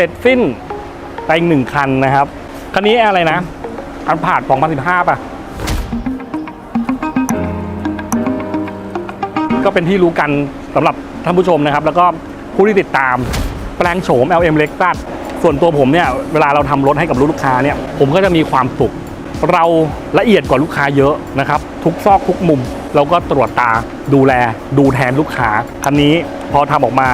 เสร็จสิ้นไปอีกหนึ่งคันนะครับ คันนี้อะไรนะ อันผ่าน2015 ป่ะ ก็เป็นที่รู้กันสำหรับท่านผู้ชมนะครับ แล้วก็ผู้ที่ติดตามแปลงโฉม LM Lexus ส่วนตัวผมเนี่ย เวลาเราทำรถให้กับลูกค้าเนี่ย ผมก็จะมีความสุขเราละเอียดกว่าลูกค้าเยอะนะครับ ทุกซอกทุกมุม เราก็ตรวจตาดูแลดูแทนลูกค้า คันนี้พอทำออกมา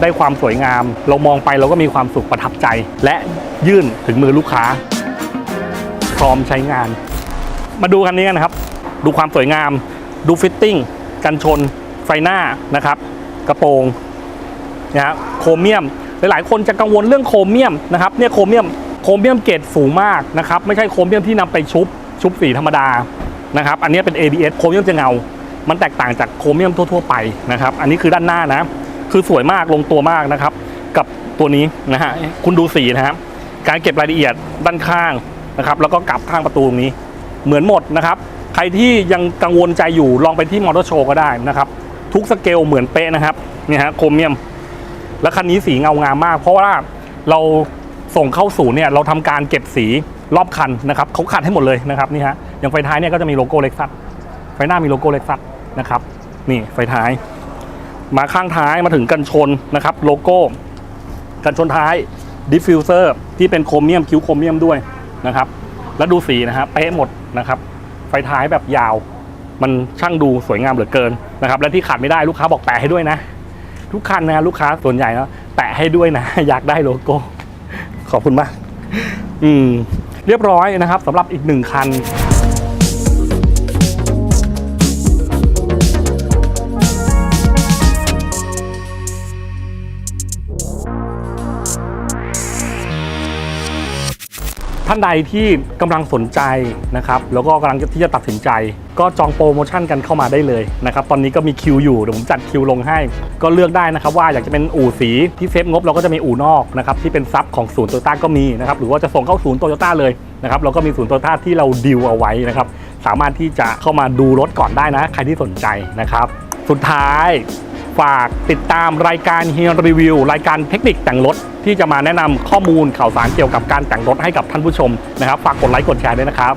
ได้ความสวยงาม เรามองไปเราก็มีความสุขประทับใจ และยื่นถึงมือลูกค้า พร้อมใช้งาน มาดูคันนี้กันนะครับ ดูความสวยงาม ดูฟิตติ้งกันชน ไฟหน้านะครับ กระโปรงนะฮะโครเมียม หลายๆ คนจะกังวลเรื่องโครเมียมนะครับเนี่ยโครเมียมโครเมียมเกรดสูงมากนะครับไม่ใช่โครเมียมที่นำไปชุบชุบสีธรรมดานะครับอันนี้เป็น ABS โครเมียมจะเงา มันแตกต่างจากโครเมียมทั่ว ๆ ไปนะครับอันนี้คือด้านหน้านะ คือสวยมากลงตัวมากนะครับ กับตัวนี้นะฮะคุณดูสีนะครับการเก็บรายละเอียดด้านข้างนะครับ แล้วก็กลับข้างประตูตรงนี้ เหมือนหมดนะครับ ใครที่ยังกังวลใจอยู่ลองไปที่มอเตอร์โชว์ก็ได้นะครับ ทุกสเกลเหมือนเป๊ะนะครับนี่ฮะโครเมียม แล้วคันนี้สีเงางามมาก เพราะว่าเราส่งเข้าศูนย์เนี่ยเราทำการเก็บสีรอบคันนะครับเขาขัดให้หมดเลยนะครับนี่ฮะอย่างไฟท้ายเนี่ยก็จะมีโลโก้เล็กซัสไฟหน้ามีโลโก้เล็กซัสนะครับนี่ไฟท้าย มาข้างท้ายมาถึงกันชนนะครับโลโก้ กันชนท้ายดิฟฟิวเซอร์ที่เป็นโครเมียมคิ้วโครเมียมด้วยนะครับ แล้วดูสีนะฮะเป๊ะหมดนะครับ ไฟท้ายแบบยาว มันช่างดูสวยงามเหลือเกินนะครับ และที่ขาดไม่ได้ลูกค้าบอกแปะให้ด้วยนะ ทุกคันนะลูกค้าส่วนใหญ่นะแปะให้ด้วยนะ อยากได้โลโก้ ขอบคุณมาก อืม เรียบร้อยนะครับสำหรับอีกหนึ่งคัน ท่านใดที่กำลังสนใจนะครับแล้วก็กำลังที่จะตัดสินใจ ก็จองโปรโมชั่นกันเข้ามาได้เลยนะครับตอนนี้ก็มีคิวอยู่เดี๋ยวผมจัดคิวลงให้ ก็เลือกได้นะครับว่าอยากจะเป็นอู่สีที่เซฟงบเราก็จะมีอู่นอกนะครับที่เป็นซับของศูนย์โตโยต้าก็มีนะครับหรือว่าจะส่งเข้าศูนย์โตโยต้าเลยนะครับเราก็มีศูนย์โตโยต้าที่เราดิวเอาไว้นะครับสามารถที่จะเข้ามาดูรถก่อนได้นะ ใครที่สนใจนะครับ สุดท้าย ฝากติดตามรายการเฮียรีวิวรายการเทคนิคแต่งรถ ที่จะมาแนะนำข้อมูลข่าวสารเกี่ยวกับการแต่งรถให้กับท่านผู้ชมนะครับ ฝากกดไลค์กดแชร์ด้วยนะครับ